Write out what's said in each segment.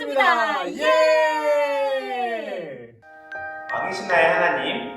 하겠습니다. 예. 예! 왕이신 나의 하나님,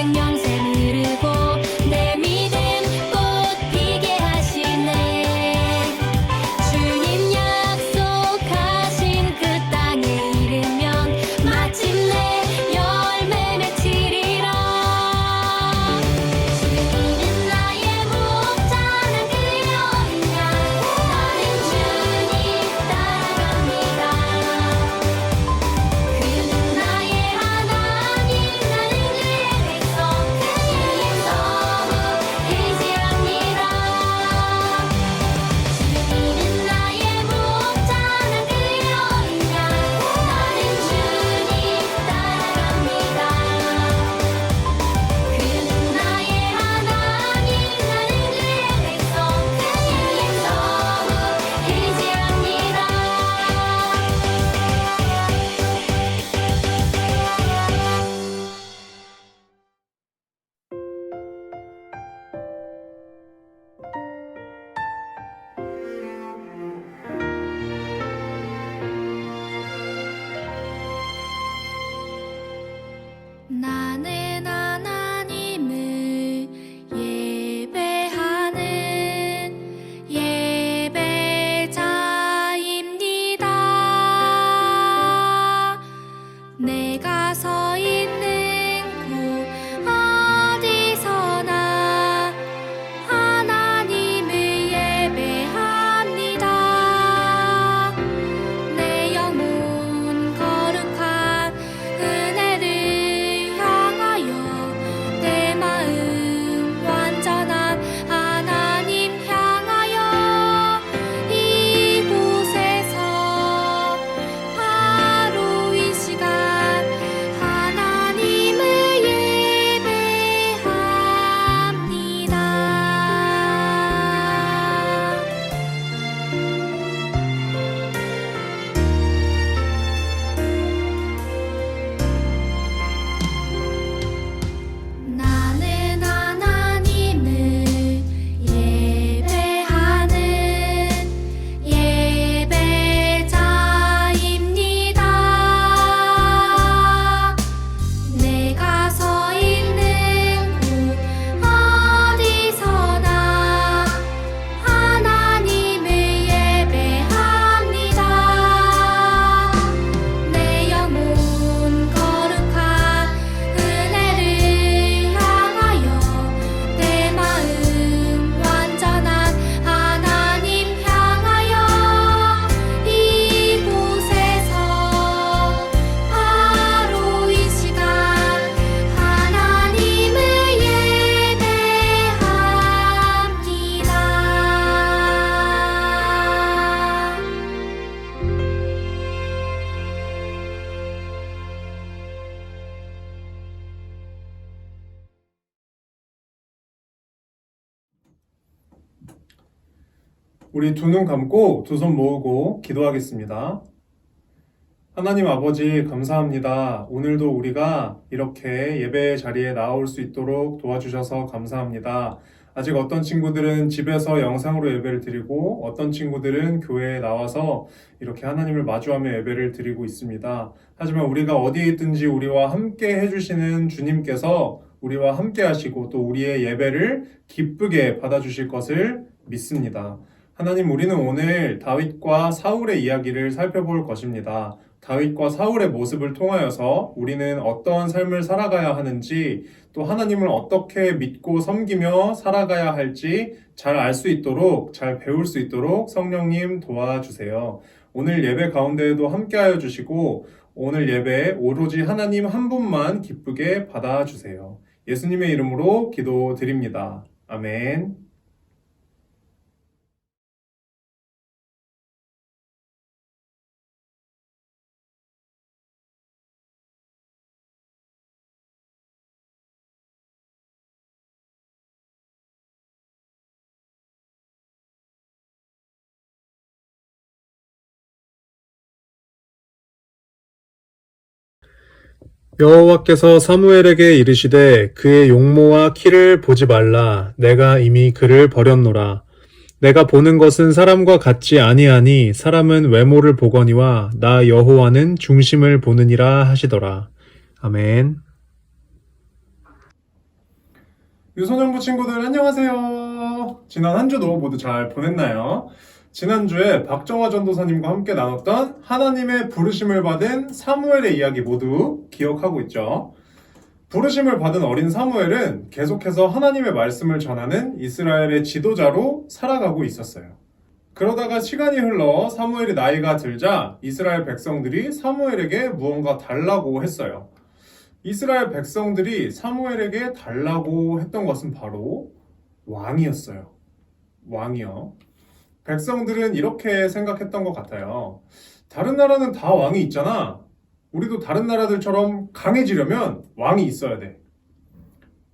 señal 우리 두 눈 감고 두 손 모으고 기도하겠습니다. 하나님 아버지 감사합니다. 오늘도 우리가 이렇게 예배 자리에 나올 수 있도록 도와주셔서 감사합니다. 아직 어떤 친구들은 집에서 영상으로 예배를 드리고 어떤 친구들은 교회에 나와서 이렇게 하나님을 마주하며 예배를 드리고 있습니다. 하지만 우리가 어디에 있든지 우리와 함께 해주시는 주님께서 우리와 함께 하시고 또 우리의 예배를 기쁘게 받아주실 것을 믿습니다. 하나님, 우리는 오늘 다윗과 사울의 이야기를 살펴볼 것입니다. 다윗과 사울의 모습을 통하여서 우리는 어떠한 삶을 살아가야 하는지 또 하나님을 어떻게 믿고 섬기며 살아가야 할지 잘 알 수 있도록 잘 배울 수 있도록 성령님 도와주세요. 오늘 예배 가운데에도 함께하여 주시고 오늘 예배 오로지 하나님 한 분만 기쁘게 받아주세요. 예수님의 이름으로 기도드립니다. 아멘. 여호와께서 사무엘에게 이르시되 그의 용모와 키를 보지 말라. 내가 이미 그를 버렸노라. 내가 보는 것은 사람과 같지 아니하니 사람은 외모를 보거니와 나 여호와는 중심을 보느니라 하시더라. 아멘. 유소년부 친구들 안녕하세요. 지난 한 주도 모두 잘 보냈나요? 지난주에 박정화 전도사님과 함께 나눴던 하나님의 부르심을 받은 사무엘의 이야기 모두 기억하고 있죠. 부르심을 받은 어린 사무엘은 계속해서 하나님의 말씀을 전하는 이스라엘의 지도자로 살아가고 있었어요. 그러다가 시간이 흘러 사무엘이 나이가 들자 이스라엘 백성들이 사무엘에게 무언가 달라고 했어요. 이스라엘 백성들이 사무엘에게 달라고 했던 것은 바로 왕이었어요. 왕이요. 백성들은 이렇게 생각했던 것 같아요. 다른 나라는 다 왕이 있잖아. 우리도 다른 나라들처럼 강해지려면 왕이 있어야 돼.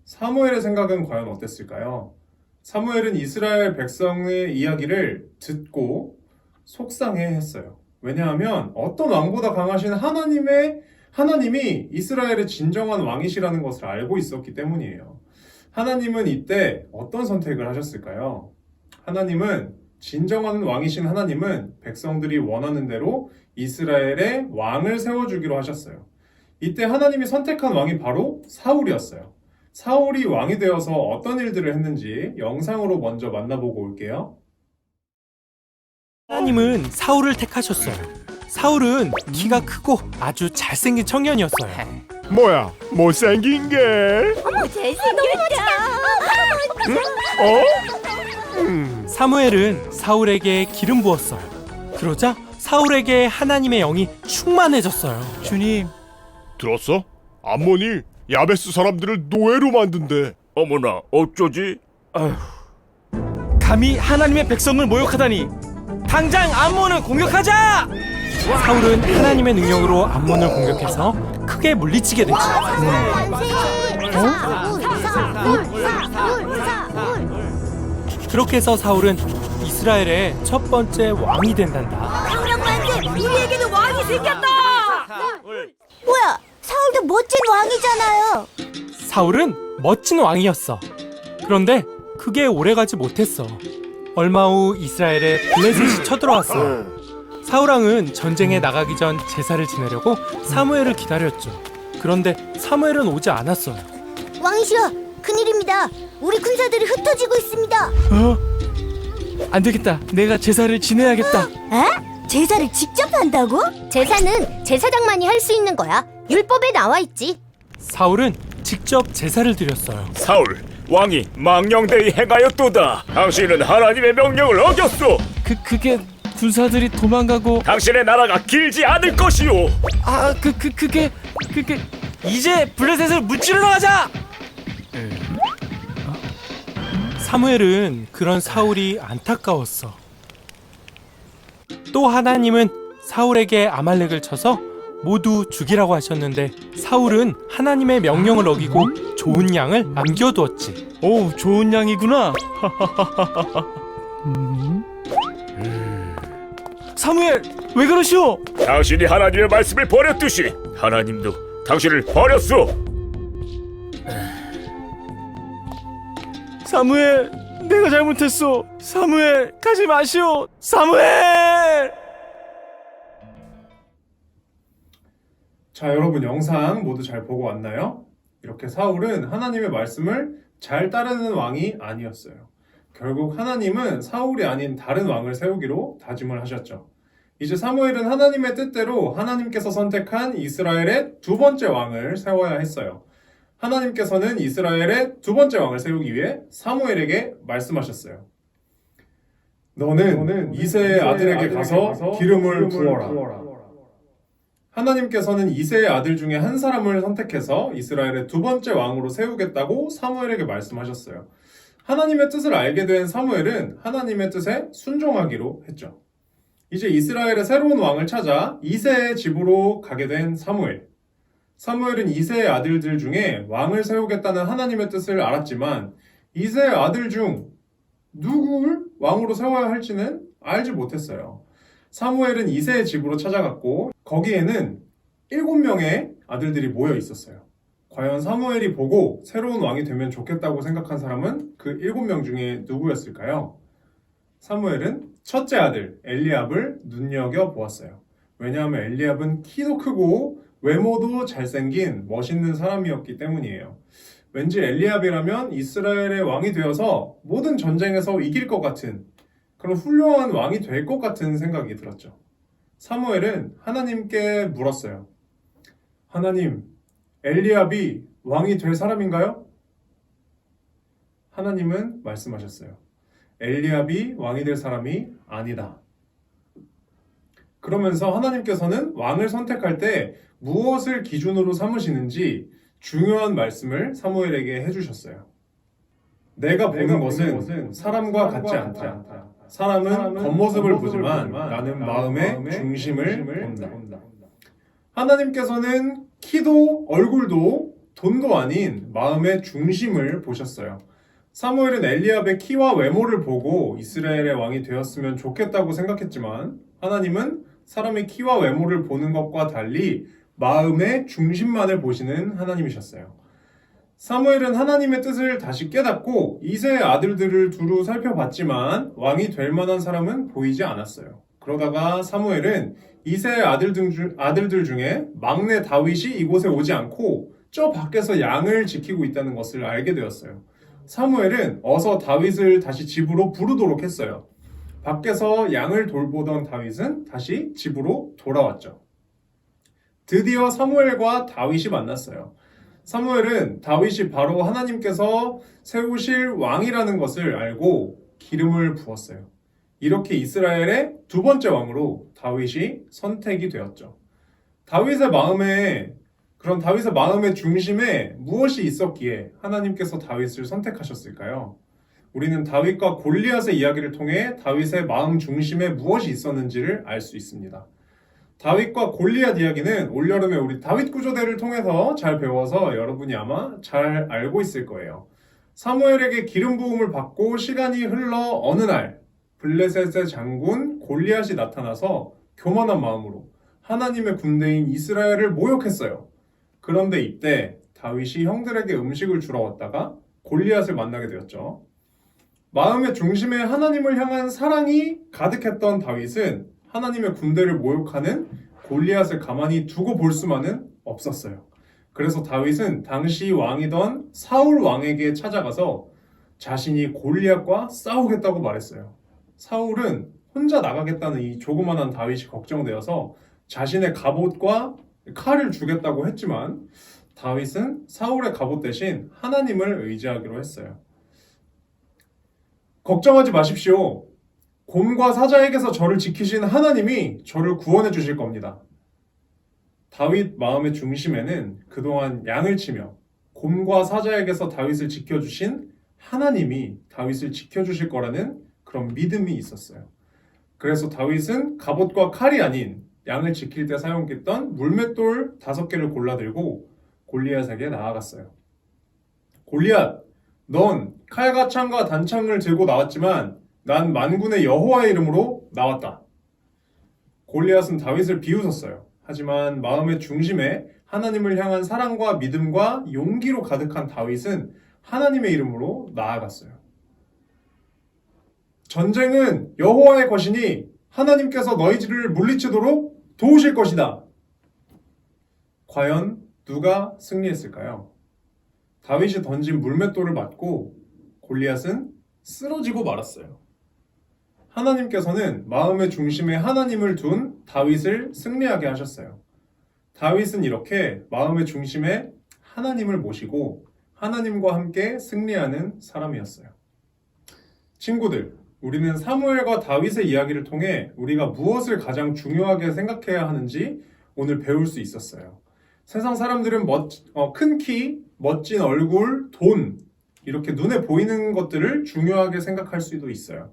사무엘의 생각은 과연 어땠을까요? 사무엘은 이스라엘 백성의 이야기를 듣고 속상해 했어요. 왜냐하면 어떤 왕보다 강하신 하나님의 하나님이 이스라엘의 진정한 왕이시라는 것을 알고 있었기 때문이에요. 하나님은 이때 어떤 선택을 하셨을까요? 하나님은 진정한 왕이신 하나님은 백성들이 원하는 대로 이스라엘의 왕을 세워주기로 하셨어요. 이때 하나님이 선택한 왕이 바로 사울이었어요. 사울이 왕이 되어서 어떤 일들을 했는지 영상으로 먼저 만나보고 올게요. 하나님은 사울을 택하셨어요. 사울은 키가 크고 아주 잘생긴 청년이었어요. 뭐야 못생긴 게 어? 음, 사무엘은 사울에게 기름 부었어요. 그러자 사울에게 하나님의 영이 충만해졌어요. 주님, 들었어? 암몬이 야베스 사람들을 노예로 만든대 어머나 어쩌지? 감히 하나님의 백성을 모욕하다니 당장 암몬을 공격하자! 사울은 하나님의 능력으로 암몬을 공격해서 크게 물리치게 되죠. 그렇게 해서 사울은 이스라엘의 첫 번째 왕이 된단다. 강력만세 우리에게도 왕이 생겼다 뭐야 사울도 멋진 왕이잖아요 사울은 멋진 왕이었어. 그런데 그게 오래가지 못했어. 얼마 후 이스라엘에 블레셋이 쳐들어왔어. 사울왕은 전쟁에 나가기 전 제사를 지내려고 사무엘을 기다렸죠. 그런데 사무엘은 오지 않았어요. 왕이시여 큰일입니다 우리 군사들이 흩어지고 있습니다 어? 안 되겠다. 내가 제사를 지내야겠다. 에? 제사를 직접 한다고? 제사는 제사장만이 할 수 있는 거야 율법에 나와 있지 사울은 직접 제사를 드렸어요. 사울 왕이 망령되이 행하였도다. 당신은 하나님의 명령을 어겼소. 그 그게 군사들이 도망가고 당신의 나라가 길지 않을 것이오. 아 그 그 그게 그게 이제 블레셋을 무찌르러 가자. 사무엘은 그런 사울이 안타까웠어. 또 하나님은 사울에게 아말렉을 쳐서 모두 죽이라고 하셨는데 사울은 하나님의 명령을 어기고 좋은 양을 남겨두었지. 오, 좋은 양이구나. 음. 사무엘 왜 그러시오? 당신이 하나님의 말씀을 버렸듯이 하나님도 당신을 버렸소. 사무엘 내가 잘못했소. 사무엘 가지 마시오. 사무엘. 자, 여러분 영상 모두 잘 보고 왔나요? 이렇게 사울은 하나님의 말씀을 잘 따르는 왕이 아니었어요. 결국 하나님은 사울이 아닌 다른 왕을 세우기로 다짐을 하셨죠. 이제 사무엘은 하나님의 뜻대로 하나님께서 선택한 이스라엘의 두 번째 왕을 세워야 했어요. 하나님께서는 이스라엘의 두 번째 왕을 세우기 위해 사무엘에게 말씀하셨어요. 너는 이세의 아들에게 가서 기름을 부어라. 하나님께서는 이세의 아들 중에 한 사람을 선택해서 이스라엘의 두 번째 왕으로 세우겠다고 사무엘에게 말씀하셨어요. 하나님의 뜻을 알게 된 사무엘은 하나님의 뜻에 순종하기로 했죠. 이제 이스라엘의 새로운 왕을 찾아 이세의 집으로 가게 된 사무엘. 사무엘은 이세의 아들들 중에 왕을 세우겠다는 하나님의 뜻을 알았지만 이세의 아들 중 누구를 왕으로 세워야 할지는 알지 못했어요. 사무엘은 이세의 집으로 찾아갔고 거기에는 일곱 명의 아들들이 모여 있었어요. 과연 사무엘이 보고 새로운 왕이 되면 좋겠다고 생각한 사람은 그 일곱 명 중에 누구였을까요? 사무엘은 첫째 아들 엘리압을 눈여겨 보았어요. 왜냐하면 엘리압은 키도 크고 외모도 잘생긴 멋있는 사람이었기 때문이에요. 왠지 엘리압이라면 이스라엘의 왕이 되어서 모든 전쟁에서 이길 것 같은 그런 훌륭한 왕이 될 것 같은 생각이 들었죠. 사무엘은 하나님께 물었어요. 하나님, 엘리압이 왕이 될 사람인가요? 하나님은 말씀하셨어요. 엘리압이 왕이 될 사람이 아니다. 그러면서 하나님께서는 왕을 선택할 때 무엇을 기준으로 삼으시는지 중요한 말씀을 사무엘에게 해주셨어요. 내가 보는 것은 사람과 같지 않다. 사람은 겉모습을 보지만 나는 마음의 중심을 본다. 하나님께서는 키도 얼굴도 돈도 아닌 마음의 중심을 보셨어요. 사무엘은 엘리압의 키와 외모를 보고 이스라엘의 왕이 되었으면 좋겠다고 생각했지만 하나님은 사람의 키와 외모를 보는 것과 달리 마음의 중심만을 보시는 하나님이셨어요. 사무엘은 하나님의 뜻을 다시 깨닫고 이세의 아들들을 두루 살펴봤지만 왕이 될 만한 사람은 보이지 않았어요. 그러다가 사무엘은 이세의 아들들, 중에 막내 다윗이 이곳에 오지 않고 저 밖에서 양을 지키고 있다는 것을 알게 되었어요. 사무엘은 어서 다윗을 다시 집으로 부르도록 했어요. 밖에서 양을 돌보던 다윗은 다시 집으로 돌아왔죠. 드디어 사무엘과 다윗이 만났어요. 사무엘은 다윗이 바로 하나님께서 세우실 왕이라는 것을 알고 기름을 부었어요. 이렇게 이스라엘의 두 번째 왕으로 다윗이 선택이 되었죠. 다윗의 마음에 그런 다윗의 마음의 중심에 무엇이 있었기에 하나님께서 다윗을 선택하셨을까요? 우리는 다윗과 골리앗의 이야기를 통해 다윗의 마음 중심에 무엇이 있었는지를 알 수 있습니다. 다윗과 골리앗 이야기는 올여름에 우리 다윗 구조대를 통해서 잘 배워서 여러분이 아마 잘 알고 있을 거예요. 사무엘에게 기름 부음을 받고 시간이 흘러 어느 날 블레셋의 장군 골리앗이 나타나서 교만한 마음으로 하나님의 군대인 이스라엘을 모욕했어요. 그런데 이때 다윗이 형들에게 음식을 주러 왔다가 골리앗을 만나게 되었죠. 마음의 중심에 하나님을 향한 사랑이 가득했던 다윗은 하나님의 군대를 모욕하는 골리앗을 가만히 두고 볼 수만은 없었어요. 그래서 다윗은 당시 왕이던 사울 왕에게 찾아가서 자신이 골리앗과 싸우겠다고 말했어요. 사울은 혼자 나가겠다는 이 조그만한 다윗이 걱정되어서 자신의 갑옷과 칼을 주겠다고 했지만 다윗은 사울의 갑옷 대신 하나님을 의지하기로 했어요. 걱정하지 마십시오. 곰과 사자에게서 저를 지키신 하나님이 저를 구원해 주실 겁니다. 다윗 마음의 중심에는 그동안 양을 치며 곰과 사자에게서 다윗을 지켜주신 하나님이 다윗을 지켜주실 거라는 그런 믿음이 있었어요. 그래서 다윗은 갑옷과 칼이 아닌 양을 지킬 때 사용했던 물맷돌 다섯 개를 골라 들고 골리앗에게 나아갔어요. 골리앗, 넌 칼과 창과 단창을 들고 나왔지만 난 만군의 여호와의 이름으로 나왔다. 골리앗은 다윗을 비웃었어요. 하지만 마음의 중심에 하나님을 향한 사랑과 믿음과 용기로 가득한 다윗은 하나님의 이름으로 나아갔어요. 전쟁은 여호와의 것이니 하나님께서 너희들을 물리치도록 도우실 것이다. 과연 누가 승리했을까요? 다윗이 던진 물맷돌을 맞고 골리앗은 쓰러지고 말았어요. 하나님께서는 마음의 중심에 하나님을 둔 다윗을 승리하게 하셨어요. 다윗은 이렇게 마음의 중심에 하나님을 모시고 하나님과 함께 승리하는 사람이었어요. 친구들, 우리는 사무엘과 다윗의 이야기를 통해 우리가 무엇을 가장 중요하게 생각해야 하는지 오늘 배울 수 있었어요. 세상 사람들은 멋, 어, 큰 키, 멋진 얼굴, 돈, 이렇게 눈에 보이는 것들을 중요하게 생각할 수도 있어요.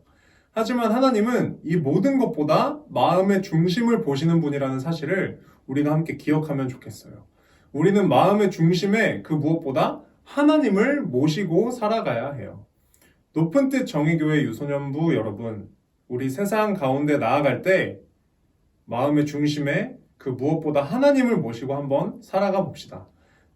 하지만 하나님은 이 모든 것보다 마음의 중심을 보시는 분이라는 사실을 우리가 함께 기억하면 좋겠어요. 우리는 마음의 중심에 그 무엇보다 하나님을 모시고 살아가야 해요. 높은 뜻 정의교회 유소년부 여러분, 우리 세상 가운데 나아갈 때 마음의 중심에 그 무엇보다 하나님을 모시고 한번 살아가 봅시다.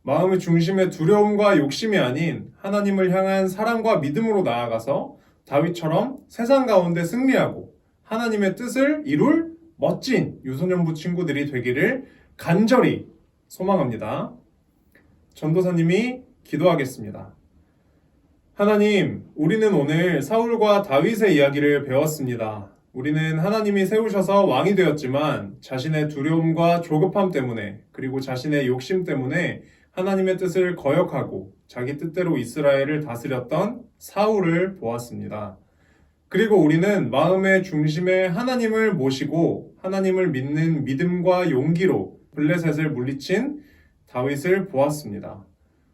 마음의 중심에 두려움과 욕심이 아닌 하나님을 향한 사랑과 믿음으로 나아가서 다윗처럼 세상 가운데 승리하고 하나님의 뜻을 이룰 멋진 유소년부 친구들이 되기를 간절히 소망합니다. 전도사님이 기도하겠습니다. 하나님, 우리는 오늘 사울과 다윗의 이야기를 배웠습니다. 우리는 하나님이 세우셔서 왕이 되었지만 자신의 두려움과 조급함 때문에 그리고 자신의 욕심 때문에 하나님의 뜻을 거역하고 자기 뜻대로 이스라엘을 다스렸던 사울을 보았습니다. 그리고 우리는 마음의 중심에 하나님을 모시고 하나님을 믿는 믿음과 용기로 블레셋을 물리친 다윗을 보았습니다.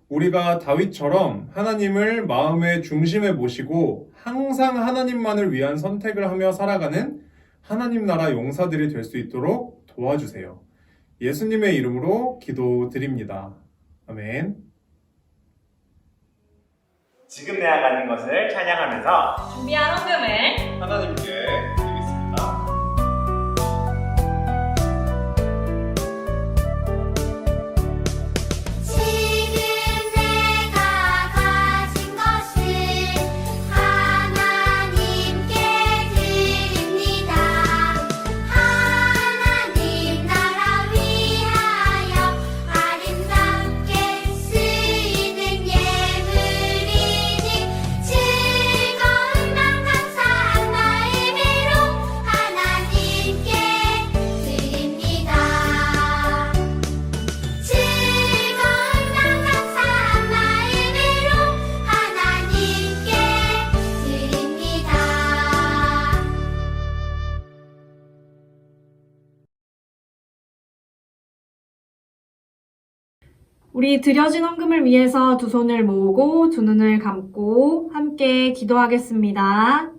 우리가 다윗처럼 하나님을 마음의 중심에 모시고 항상 하나님만을 위한 선택을 하며 살아가는 하나님 나라 용사들이 될 수 있도록 도와주세요. 예수님의 이름으로 기도드립니다. 아멘. 지금 내가 가진 것을 찬양하면서 준비한 헌금을 하나님께 우리 드려진 헌금을 위해서 두 손을 모으고 두 눈을 감고 함께 기도하겠습니다.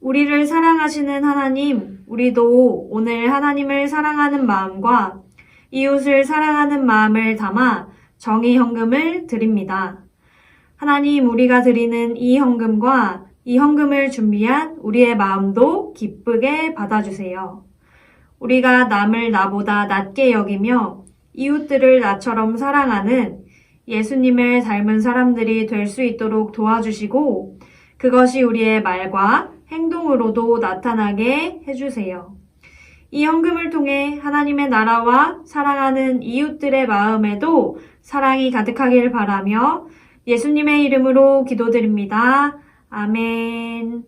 우리를 사랑하시는 하나님, 우리도 오늘 하나님을 사랑하는 마음과 이웃을 사랑하는 마음을 담아 정의 헌금을 드립니다. 하나님, 우리가 드리는 이 헌금과 이 헌금을 준비한 우리의 마음도 기쁘게 받아주세요. 우리가 남을 나보다 낮게 여기며 이웃들을 나처럼 사랑하는 예수님을 닮은 사람들이 될 수 있도록 도와주시고 그것이 우리의 말과 행동으로도 나타나게 해주세요. 이 헌금을 통해 하나님의 나라와 사랑하는 이웃들의 마음에도 사랑이 가득하길 바라며 예수님의 이름으로 기도드립니다. 아멘.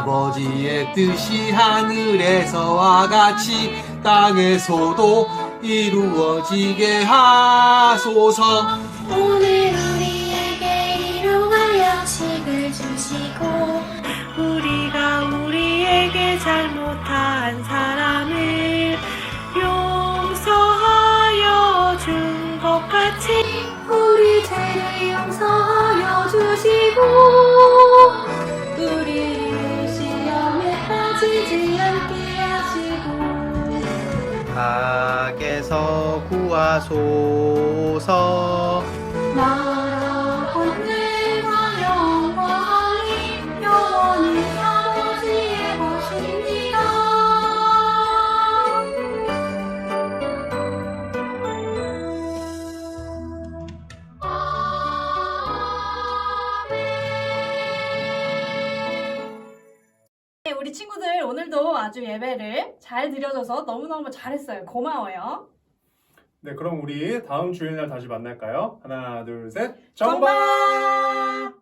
아버지의 뜻이 하늘에서와 같이 땅에서도 이루어지게 하소서. 오늘 우리에게 일용할 양식을 주시고 우리가 우리에게 잘못한 사람을 용서하여 준 것 같이 우리 죄를 용서하여 주시고 우리 악에서 구하소서 나라 권능과 영광이 영원히 아버지의 것입니다. 네, 우리 친구들 오늘도 아주 예배를 잘 드려줘서 너무너무 잘했어요. 고마워요. 네 그럼 우리 다음 주일 날 다시 만날까요? 하나 둘 셋 정박!